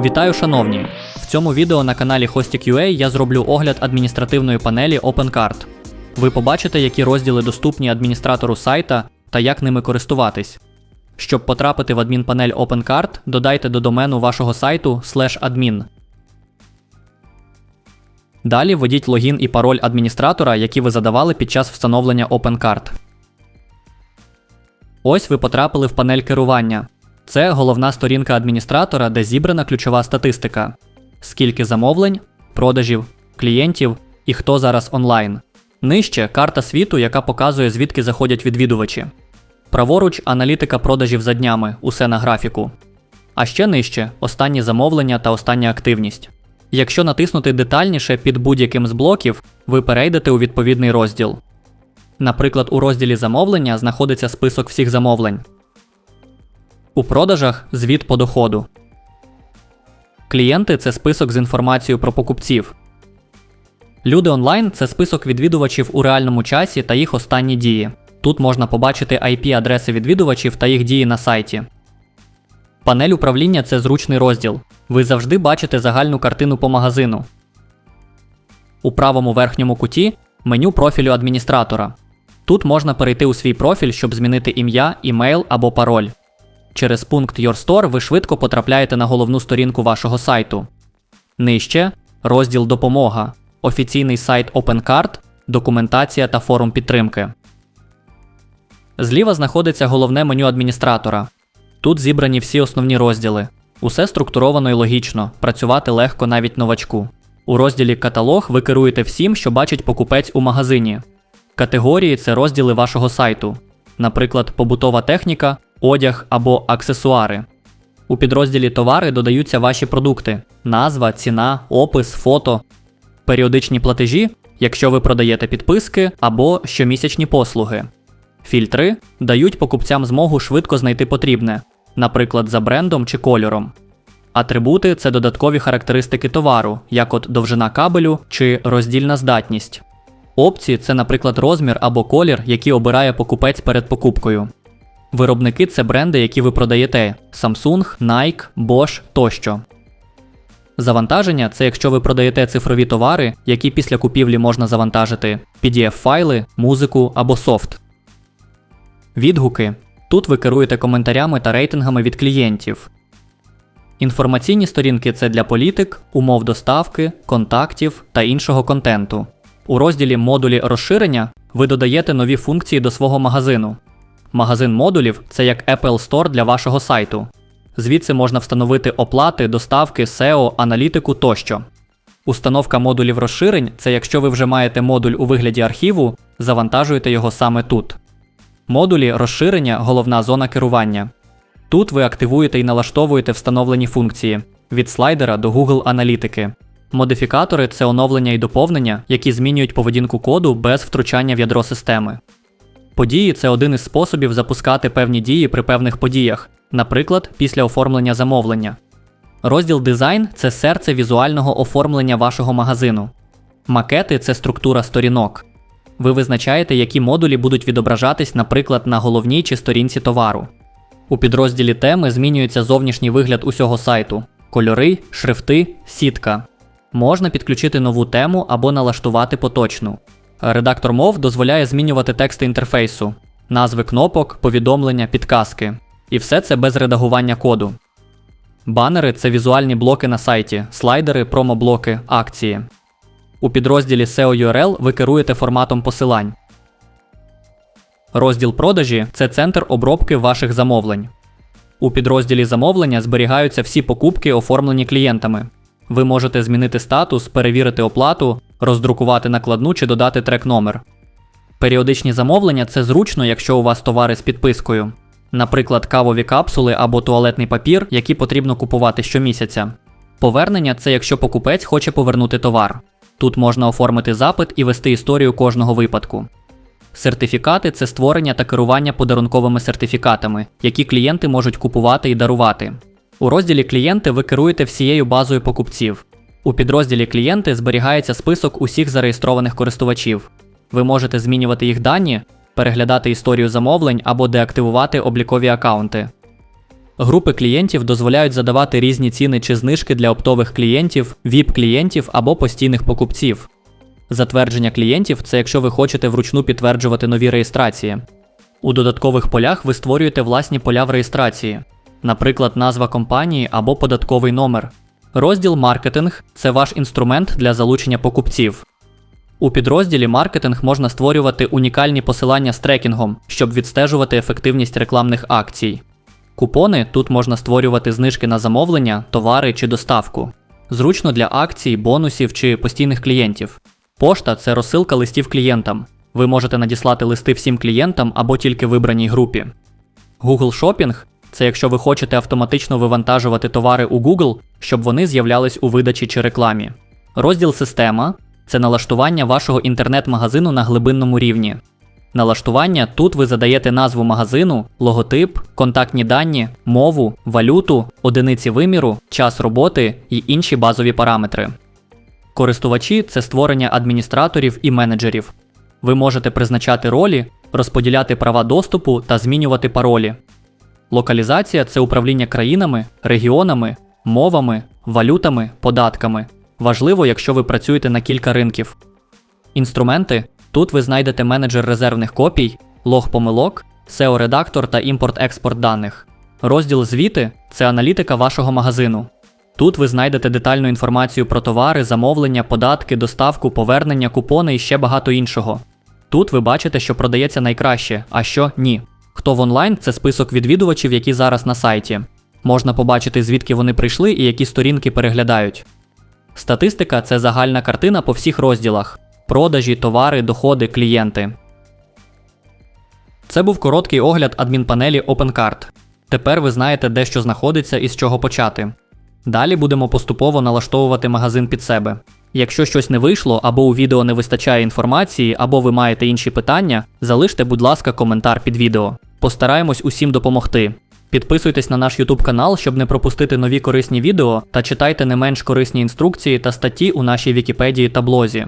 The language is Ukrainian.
Вітаю, шановні! В цьому відео на каналі Hostik.ua я зроблю огляд адміністративної панелі OpenCard. Ви побачите, які розділи доступні адміністратору сайта та як ними користуватись. Щоб потрапити в адмінпанель OpenCard, додайте до домену вашого сайту admin. Далі введіть логін і пароль адміністратора, які ви задавали під час встановлення OpenCard. Ось ви потрапили в панель керування. Це головна сторінка адміністратора, де зібрана ключова статистика: скільки замовлень, продажів, клієнтів і хто зараз онлайн. Нижче карта світу, яка показує, звідки заходять відвідувачі. Праворуч аналітика продажів за днями, усе на графіку. А ще нижче останні замовлення та остання активність. Якщо натиснути детальніше під будь-яким з блоків, ви перейдете у відповідний розділ. Наприклад, у розділі замовлення знаходиться список всіх замовлень. У продажах звіт по доходу. Клієнти це список з інформацією про покупців. Люди онлайн це список відвідувачів у реальному часі та їх останні дії. Тут можна побачити IP-адреси відвідувачів та їх дії на сайті. Панель управління це зручний розділ. Ви завжди бачите загальну картину по магазину. У правому верхньому куті меню профілю адміністратора. Тут можна перейти у свій профіль, щоб змінити ім'я, імейл або пароль. Через пункт Your Store ви швидко потрапляєте на головну сторінку вашого сайту. Нижче розділ Допомога, офіційний сайт OpenCard, документація та форум підтримки. Зліва знаходиться головне меню адміністратора. Тут зібрані всі основні розділи. Усе структуровано і логічно, працювати легко навіть новачку. У розділі Каталог ви керуєте всім, що бачить покупець у магазині. Категорії це розділи вашого сайту, наприклад, побутова техніка, одяг або аксесуари. У підрозділі Товари додаються ваші продукти: назва, ціна, опис, фото, періодичні платежі, якщо ви продаєте підписки або щомісячні послуги. Фільтри дають покупцям змогу швидко знайти потрібне, наприклад, за брендом чи кольором. Атрибути це додаткові характеристики товару, як от довжина кабелю чи роздільна здатність. Опції це, наприклад, розмір або колір, який обирає покупець перед покупкою. Виробники це бренди, які ви продаєте: Samsung, Nike, Bosch тощо. Завантаження це якщо ви продаєте цифрові товари, які після купівлі можна завантажити, PDF-файли, музику або софт. Відгуки. Тут ви керуєте коментарями та рейтингами від клієнтів. Інформаційні сторінки це для політик, умов доставки, контактів та іншого контенту. У розділі Модулі розширення ви додаєте нові функції до свого магазину. Магазин модулів це як Apple Store для вашого сайту. Звідси можна встановити оплати, доставки, SEO, аналітику тощо. Установка модулів розширень це якщо ви вже маєте модуль у вигляді архіву, завантажуєте його саме тут. Модулі розширення головна зона керування. Тут ви активуєте і налаштовуєте встановлені функції від слайдера до Google аналітики. Модифікатори це оновлення і доповнення, які змінюють поведінку коду без втручання в ядро системи. Події це один із способів запускати певні дії при певних подіях, наприклад, після оформлення замовлення. Розділ дизайн це серце візуального оформлення вашого магазину. Макети це структура сторінок. Ви визначаєте, які модулі будуть відображатись, наприклад, на головній чи сторінці товару. У підрозділі теми змінюється зовнішній вигляд усього сайту: кольори, шрифти, сітка. Можна підключити нову тему або налаштувати поточну. Редактор мов дозволяє змінювати тексти інтерфейсу, назви кнопок, повідомлення, підказки. І все це без редагування коду. Банери це візуальні блоки на сайті, слайдери, промоблоки, акції. У підрозділі SEO URL ви керуєте форматом посилань. Розділ продажі це центр обробки ваших замовлень. У підрозділі замовлення зберігаються всі покупки, оформлені клієнтами. Ви можете змінити статус, перевірити оплату, роздрукувати накладну чи додати трек номер. Періодичні замовлення це зручно, якщо у вас товари з підпискою, наприклад, кавові капсули або туалетний папір, які потрібно купувати щомісяця. Повернення це якщо покупець хоче повернути товар. Тут можна оформити запит і вести історію кожного випадку. Сертифікати це створення та керування подарунковими сертифікатами, які клієнти можуть купувати і дарувати. У розділі Клієнти ви керуєте всією базою покупців. У підрозділі Клієнти зберігається список усіх зареєстрованих користувачів. Ви можете змінювати їх дані, переглядати історію замовлень або деактивувати облікові аккаунти. Групи клієнтів дозволяють задавати різні ціни чи знижки для оптових клієнтів, VIP-клієнтів або постійних покупців. Затвердження клієнтів це якщо ви хочете вручну підтверджувати нові реєстрації. У додаткових полях ви створюєте власні поля в реєстрації, наприклад, назва компанії або податковий номер. Розділ маркетинг це ваш інструмент для залучення покупців. У підрозділі маркетинг можна створювати унікальні посилання з трекінгом, щоб відстежувати ефективність рекламних акцій. Купони тут можна створювати знижки на замовлення, товари чи доставку. Зручно для акцій, бонусів чи постійних клієнтів. Пошта це розсилка листів клієнтам. Ви можете надіслати листи всім клієнтам або тільки вибраній групі. Google Shopping – це якщо ви хочете автоматично вивантажувати товари у Google, щоб вони з'являлись у видачі чи рекламі. Розділ Система це налаштування вашого інтернет-магазину на глибинному рівні. Налаштування тут ви задаєте назву магазину, логотип, контактні дані, мову, валюту, одиниці виміру, час роботи і інші базові параметри. Користувачі це створення адміністраторів і менеджерів. Ви можете призначати ролі, розподіляти права доступу та змінювати паролі. Локалізація це управління країнами, регіонами, мовами, валютами, податками. Важливо, якщо ви працюєте на кілька ринків. Інструменти тут ви знайдете менеджер резервних копій, лог помилок, SEO-редактор та імпорт-експорт даних. Розділ звіти це аналітика вашого магазину. Тут ви знайдете детальну інформацію про товари, замовлення, податки, доставку, повернення, купони і ще багато іншого. Тут ви бачите, що продається найкраще, а що ні. Хто в онлайн це список відвідувачів, які зараз на сайті. Можна побачити, звідки вони прийшли і які сторінки переглядають. Статистика це загальна картина по всіх розділах: продажі, товари, доходи, клієнти. Це був короткий огляд адмінпанелі OpenCard. Тепер ви знаєте, де що знаходиться і з чого почати. Далі будемо поступово налаштовувати магазин під себе. Якщо щось не вийшло, або у відео не вистачає інформації, або ви маєте інші питання, залиште, будь ласка, коментар під відео. Постараємось усім допомогти. Підписуйтесь на наш YouTube канал, щоб не пропустити нові корисні відео, та читайте не менш корисні інструкції та статті у нашій Вікіпедії та блозі.